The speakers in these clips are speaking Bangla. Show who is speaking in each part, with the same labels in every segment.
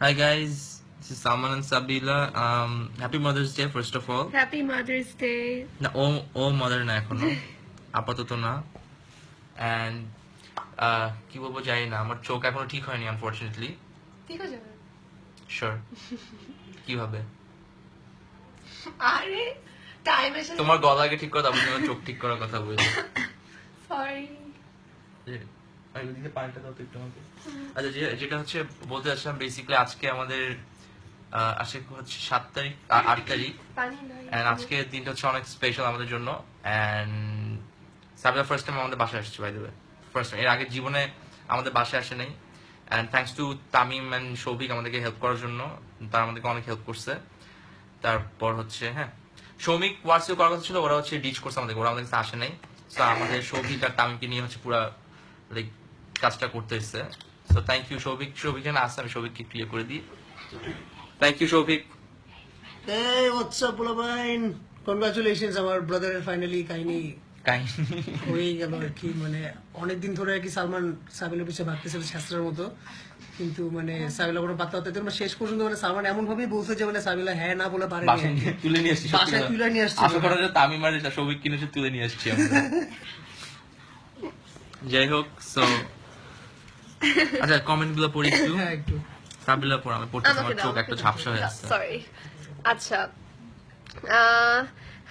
Speaker 1: Hi guys, this is Salman and Sabila. Um, happy Mother's Day first of all.
Speaker 2: Happy mother's day
Speaker 1: না ও ও মাদার না এখনও আপাতত না অ্যান্ড কি বলব জানি না আমার চোখ এখনও ঠিক হয়নি আনফর্চুনেটলি
Speaker 2: ঠিক যাবে?
Speaker 1: শিওর কীভাবে
Speaker 2: আরে টাইম এসে
Speaker 1: তোমার গলা আগে ঠিক করে তারপর তোমার চোখ ঠিক করার কথা বলছি।
Speaker 2: সরি
Speaker 1: ওইদিকে পানিটা দাও তো একটু আমাকে। আচ্ছা যেটা হচ্ছে বলতে চাচ্ছিলাম বেসিক্যালি আজকে আমাদের আহ, আজকে হচ্ছে সাত তারিখ আট তারিখ। অ্যান্ড আজকে দিনটা হচ্ছে অনেক স্পেশাল আমাদের জন্য। অ্যান্ড ফার্স্ট টাইম আমাদের বাসায় আসছে বাই দেবে ফার্স্ট এর আগে জীবনে আমাদের বাসায় আসে নাই। And thanks to Tamim and Souvik আমাদেরকে হেল্প করার জন্য তারা আমাদেরকে অনেক হেল্প করছে। তারপর হচ্ছে হ্যাঁ। সৌমিক ওয়ার্সিও করার কথা ছিল ওরা হচ্ছে ডিচ করছে আমাদের ওরা আমাদের কাছে আসে নাই। তো আমাদের সৌভিক আর তামিমকে নিয়ে হচ্ছে পুরা লাইক কাজটা করতে এসছে। So thank you Souvik Souvik যেন আসছে আমি সৌভিককে ক্লিয়ার করে দিই। Thank you Souvik
Speaker 3: Hey, what's up, Pulabain? Congratulations, আমার ব্রাদারের ফাইনালি কাহিনী হয়ে গেল আর কি মানে অনেকদিন ধরে আর কি সালমান সাবিলের পিছিয়ে ভাগতেছিল শাস্ত্রের মতো। কিন্তু মানে সাবিলা কোনো পাত্তা হতে মানে শেষ পর্যন্ত মানে সালমান এমন ভাবেই বলছে যে মানে সাবিলা হ্যাঁ না বলে পারে
Speaker 1: তুলে নিয়ে আসছি
Speaker 3: বাসায় তুলে নিয়ে আসছি।
Speaker 1: আশা করা যায় তামিম আর সৌভিক কিনে তুলে নিয়ে আসছি আমরা। যাই হোক সো আচ্ছা কমেন্টগুলো পড়ি একটু।
Speaker 3: হ্যাঁ একটু।
Speaker 1: সাবিলা পড় আমি পড়তে আমার চোখ একটা ঝাপসা হয়ে আসছে।
Speaker 2: সরি আচ্ছা।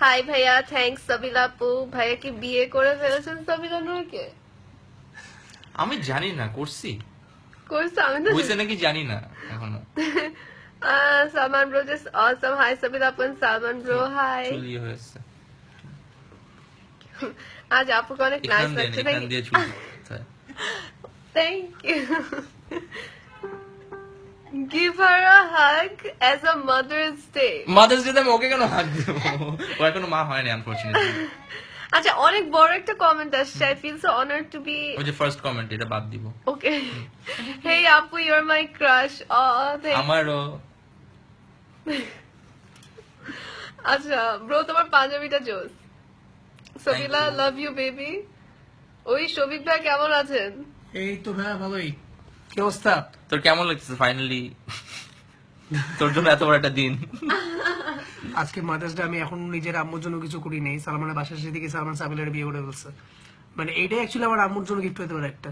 Speaker 2: হাই ভাইয়া থ্যাঙ্কস সাবিলা আপু। ভাইয়া কি বিয়ে করে ফেলেছেন সাবিলা নূরকে
Speaker 1: আমি জানি না করছি।
Speaker 2: করছে আমি তো
Speaker 1: হয়েছে নাকি জানি না এখনও।
Speaker 2: Uh, Salman bro just awesome. Hi Sabila আপু and Salman bro. Hi.
Speaker 1: চুলি হয়েছে
Speaker 2: আজ আপুকে অনেক
Speaker 1: এখান
Speaker 2: নাইস
Speaker 1: দিয়ে
Speaker 2: লাগছে thank you Give her a hug as a Mother's Day.
Speaker 1: Mother's day আমি ওকে কেন হাত দেবো? ও এখনও মা হয়নি আনফরচুনেটলি
Speaker 2: আচ্ছা অনেক বড় একটা কমেন্ট আসছে I feel so honoured to be
Speaker 1: ওই যে ফার্স্ট কমেন্ট এটা বাদ দিব।
Speaker 2: ওকে হেই আপু ইউ আর মাই ক্রাশ অ
Speaker 1: আমারও।
Speaker 2: আচ্ছা ব্রো তোমার পাঞ্জাবিটা জোস। সবিলা
Speaker 1: you.
Speaker 2: লাভ ইউ বেবি ওই শোভিক ভাই কেমন আছেন?
Speaker 3: এই তো ভাইয়া ভালোই। কি অবস্থা?
Speaker 1: তোর কেমন লাগছে ফাইনালি তোর জন্য এত বড় একটা দিন।
Speaker 3: আজকে মাদার্স ডে আমি এখন নিজের আম্মুর জন্য কিছু করি নেই। সালমানের বাসার সেদিকে সালমান সাবিলের বিয়ে করে ফেলছে। মানে এইটাই অ্যাকচুয়ালি আমার আম্মুর জন্য গিফট হতে পারে একটা।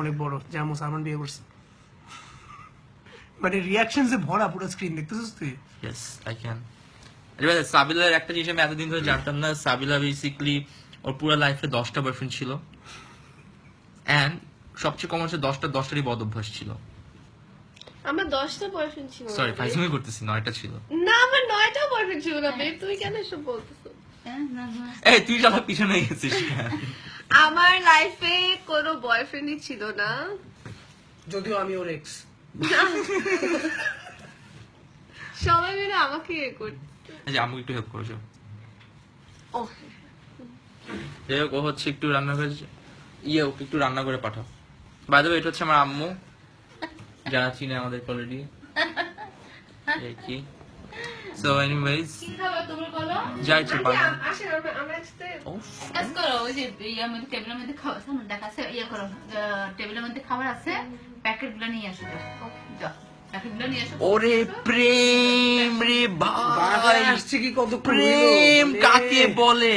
Speaker 3: অনেক বড় যে আম্মু সালমান বিয়ে করছে। মানে রিয়াকশন যে ভরা পুরো স্ক্রিন দেখতেছিস তুই?
Speaker 1: ইয়েস আই ক্যান এবার সাবিলার একটা জিনিস আমি এতদিন ধরে জানতাম না। সাবিলা বেসিকলি ওর পুরো লাইফে দশটা বয়ফ্রেন্ড ছিল। অ্যান্ড সবচেয়ে কমন হচ্ছে দশটা দশটারই বদ অভ্যাস ছিল।
Speaker 2: আমার দশটা বয়ফ্রেন্ড ছিল।
Speaker 1: সরি ফাইজমি করতেছি নয়টা ছিল।
Speaker 2: না আমার নয়টা বয়ফ্রেন্ড ছিল না বেব তুমি কেন এসব বলতেছো?
Speaker 1: এই তুই যারা পিছনে গেছিস
Speaker 2: আমার লাইফে কোনো বয়ফ্রেন্ডই ছিল না।
Speaker 3: যদিও আমি ওর এক্স
Speaker 2: সবাই মিলে আমাকে ইয়ে করতে।
Speaker 1: যে আমাকে একটু হেল্প করেছ
Speaker 2: ও
Speaker 1: যাই হোক ও হচ্ছে একটু রান্না করে ইয়ে ওকে একটু রান্না করে পাঠাও। বাইরে এটা হচ্ছে আমার আম্মু। যারা চিনে আমাদের অলরেডি এই কি? সো এনিওয়েজ যা ইচ্ছে বানাও
Speaker 2: আসেন আমরা আমরা একসাথে
Speaker 4: কাজ করো ওই যে ইয়ার মধ্যে টেবিলের মধ্যে খাবার সামনে দেখাচ্ছে ইয়ে করো টেবিলের মধ্যে খাবার আছে প্যাকেটগুলো নিয়ে আসো যাও।
Speaker 1: ওরে প্রেম রে ভাই।
Speaker 3: আসছে কি কত
Speaker 1: প্রেম কাকে বলে?